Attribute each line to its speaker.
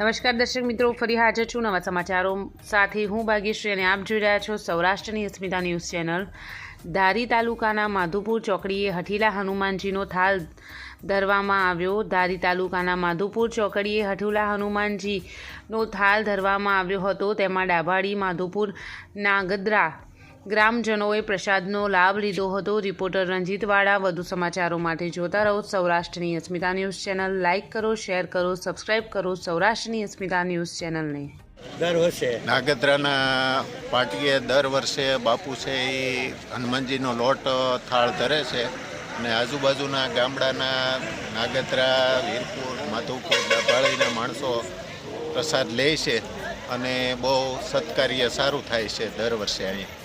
Speaker 1: નમસ્કાર દર્શક મિત્રો, ફરી હાજર છું નવા સમાચારો સાથે. હું ભાગ્યશ્રી અને આપ જોઈ રહ્યા છો સૌરાષ્ટ્રની અસ્મિતા ન્યૂઝ ચેનલ. ધારી તાલુકાના માધુપુર ચોકડીએ હઠીલા હનુમાનજીનો થાલ ધરવામાં આવ્યો. ધારી તાલુકાના માધુપુર ચોકડીએ હઠુલા હનુમાનજીનો થાલ ધરવામાં આવ્યો હતો. તેમાં ડાભાડી, માધુપુર, નાગદ્રા ગ્રામજનોએ પ્રસાદનો લાભ લીધો હતો. રિપોર્ટર રંજીતવાડા વધુ સમાચારો માટે જોતા રહો સૌરાષ્ટ્રની અસ્મિતા ન્યૂઝ ચેનલ. લાઇક કરો શેર કરો સબસ્ક્રાઇબ કરો સૌરાષ્ટ્રની અસ્મિતા ન્યૂઝ ચેનલને.
Speaker 2: દર વર્ષે.
Speaker 3: નાગદ્રાના પાટીએ દર વર્ષે બાપુ છે એ હનુમાનજીનો લોટ થાળ ધરે છે અને આજુબાજુના ગામડાના નાગદ્રા વીરપુર માધવપુર ડભાળીના માણસો પ્રસાદ લે છે અને બહુ સત્કાર્ય સારું થાય છે દર વર્ષે અહીં